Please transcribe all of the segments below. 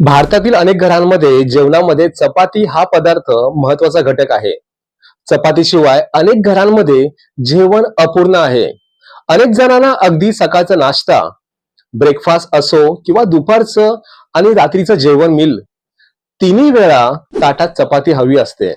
भारतातील अनेक घरांमध्ये जेवणामध्ये चपाती हा पदार्थ महत्त्वाचा घटक आहे. चपातीशिवाय अनेक घरांमध्ये जेवण अपूर्ण आहे. अनेक जणांना अगदी सकाळचा नाश्ता ब्रेकफास्ट असो किंवा दुपारचं आणि रात्रीचं जेवण मिल तिन्ही वेळा ताटात चपाती हवी असते.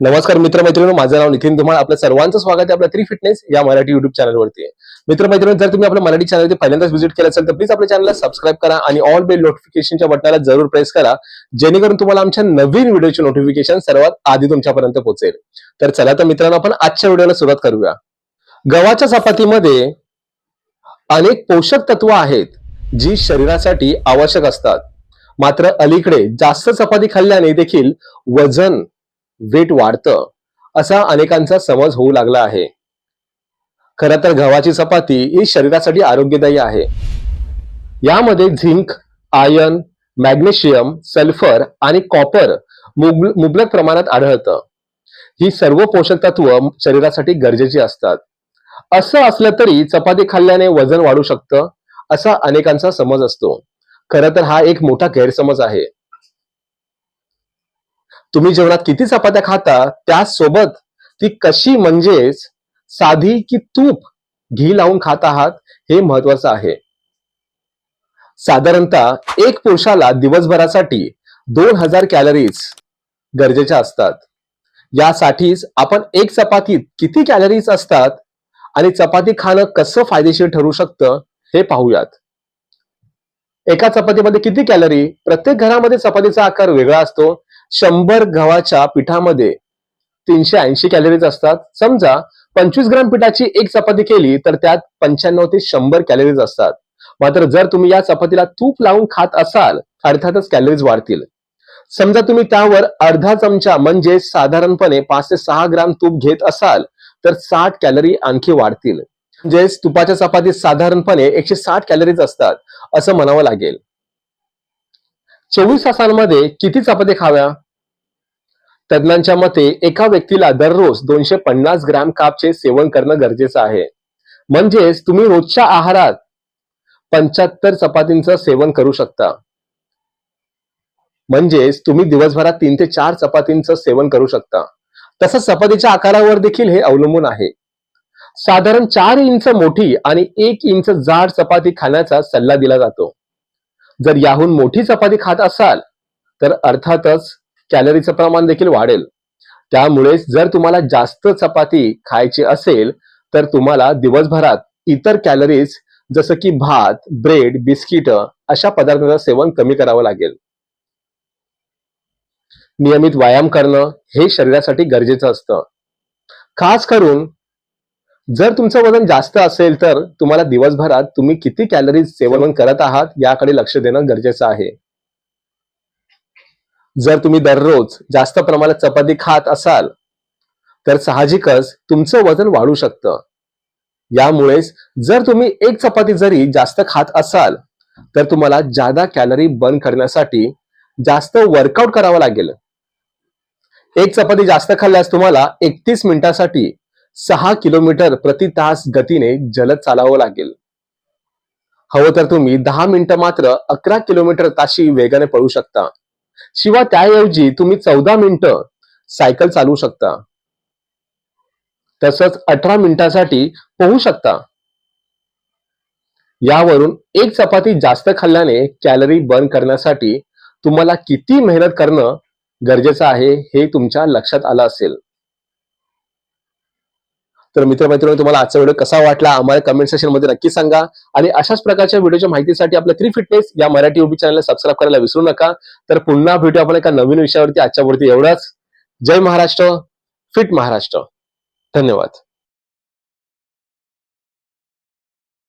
नमस्कार मित्रमैत्रिणी माझं नाव नितीन धुमाळ. आपलं सर्वांचं स्वागत आहे आपल्या थ्री फिटनेस या मराठी युट्यूब चॅनलवरती मित्रमैत्रिणी जर तुम्ही आपल्या मराठी चॅनल पहिल्यांदाच व्हिजिट केलं असेल तर प्लीज आपल्या चॅनलला सबस्क्राईब करा आणि ऑल बेल नोटिफिकेशनच्या बटनाला जरूर प्रेस करा जेणेकरून तुम्हाला आमच्या नवीन व्हिडिओचे नोटिफिकेशन सर्वात आधी तुमच्यापर्यंत पोहोचेल. तर चला तर मित्रांनो आपण आजच्या व्हिडिओला सुरुवात करूया. गव्हाच्या चपातीमध्ये अनेक पोषक तत्व आहेत जी शरीरासाठी आवश्यक असतात. मात्र अलीकडे जास्त चपाती खाल्ल्याने देखील वजन वेट वाढतं असा अनेकांचा समज होऊ लागला आहे. खर तर गव्हाची चपाती ही शरीरासाठी आरोग्यदायी आहे. यामध्ये झिंक आयर्न मॅग्नेशियम सल्फर आणि कॉपर मुबलक प्रमाणात आढळतं. ही सर्व पोषक तत्व शरीरासाठी गरजेची असतात. असं असलं तरी चपाती खाल्ल्याने वजन वाढू शकतं असा अनेकांचा समज असतो. खरं तर हा एक मोठा गैरसमज आहे. तुम्ही जेवणात किती चपात्या खाता त्यासोबत ती कशी म्हणजेच साधी की तूप घी लावून खात आहात हे महत्वाचं आहे. साधारणतः एक पुरुषाला दिवसभरासाठी दोन हजार कॅलरीज गरजेच्या असतात. यासाठीच आपण एक चपातीत किती कॅलरीज असतात आणि चपाती खाणं कसं फायदेशीर ठरू शकतं हे पाहूयात. एका चपातीमध्ये किती कॅलरी प्रत्येक घरामध्ये चपातीचा आकार वेगळा असतो. शंभर गव्हाच्या पिठामध्ये तीनशे ऐंशी कॅलरीज असतात. समजा पंचवीस ग्राम पिठाची एक चपाती केली तर त्यात पंच्याण्णव ते शंभर कॅलरीज असतात. मात्र जर तुम्ही या चपातीला तूप लावून खात असाल अर्थातच कॅलरीज वाढतील. समजा तुम्ही त्यावर अर्धा चमचा म्हणजे साधारणपणे पाच ते सहा ग्राम तूप घेत असाल तर साठ कॅलरी आणखी वाढतील. म्हणजेच तुपाच्या चपातीत साधारणपणे एकशे साठ कॅलरीज असतात असं म्हणावं लागेल. चोवीस तासांमध्ये किती चपाती खाव्या? तज्ञांच्या मते एका व्यक्तीला दररोज दोनशे पन्नास ग्रॅम कापचे सेवन करणं गरजेचं आहे. म्हणजेच तुम्ही रोजच्या आहारात पंच्याहत्तर चपातींचं सेवन करू शकता. म्हणजेच तुम्ही दिवसभरात तीन ते चार चपातींचं सेवन करू शकता. तसंच चपातीच्या आकारावर देखील हे अवलंबून आहे. साधारण चार इंच मोठी आणि एक इंच जाड चपाती खाण्याचा सल्ला दिला जातो. जर याहून मोठी चपाती खात असाल तर अर्थातच कॅलरीचं प्रमाण देखील वाढेल. त्यामुळेच जर तुम्हाला जास्त चपाती खायची असेल तर तुम्हाला दिवसभरात इतर कॅलरीज जसं की भात ब्रेड बिस्किट अशा पदार्थांचं सेवन कमी करावं लागेल. नियमित व्यायाम करणं हे शरीरासाठी गरजेचं असतं. खास करून जर तुमचं वजन जास्त असेल तर तुम्हाला दिवसभरात तुम्ही किती कॅलरीज सेवन करत आहात याकडे लक्ष देणं गरजेचं आहे. जर तुम्ही दररोज जास्त प्रमाणात चपाती खात असाल तर साहजिकच तुमचं वजन वाढू शकतं. यामुळेच जर तुम्ही एक चपाती जरी जास्त खात असाल तर तुम्हाला जादा कॅलरी बर्न करण्यासाठी जास्त वर्कआउट करावं लागेल. एक चपाती जास्त खाल्ल्यास तुम्हाला एकतीस मिनिटासाठी सहा किलोमीटर प्रति तास गतीने जलद चालावं लागेल. हवं तर तुम्ही दहा मिनिटं मात्र अकरा किलोमीटर ताशी वेगाने पळू शकता. शिवाय त्याऐवजी तुम्ही चौदा मिनिटं सायकल चालवू शकता. तसंच अठरा मिनिटासाठी पोहू शकता. यावरून एक चपाती जास्त खाल्ल्याने कॅलरी बर्न करण्यासाठी तुम्हाला किती मेहनत करणं गरजेचं आहे हे तुमच्या लक्षात आलं असेल. तर मित्रमैत्रिणी तुम्हाला आजचा व्हिडिओ कसा वाटला आम्हाला कमेंट सेक्शनमध्ये नक्की सांगा. आणि अशाच प्रकारच्या व्हिडिओच्या माहितीसाठी आपल्या थ्री फिटनेस या मराठी युट्यूब चॅनलला सबस्क्राईब करायला विसरू नका. तर पुन्हा भेटू आपण एका नवीन विषयावरती. आजच्या वरती एवढंच. जय महाराष्ट्र. फिट महाराष्ट्र. धन्यवाद.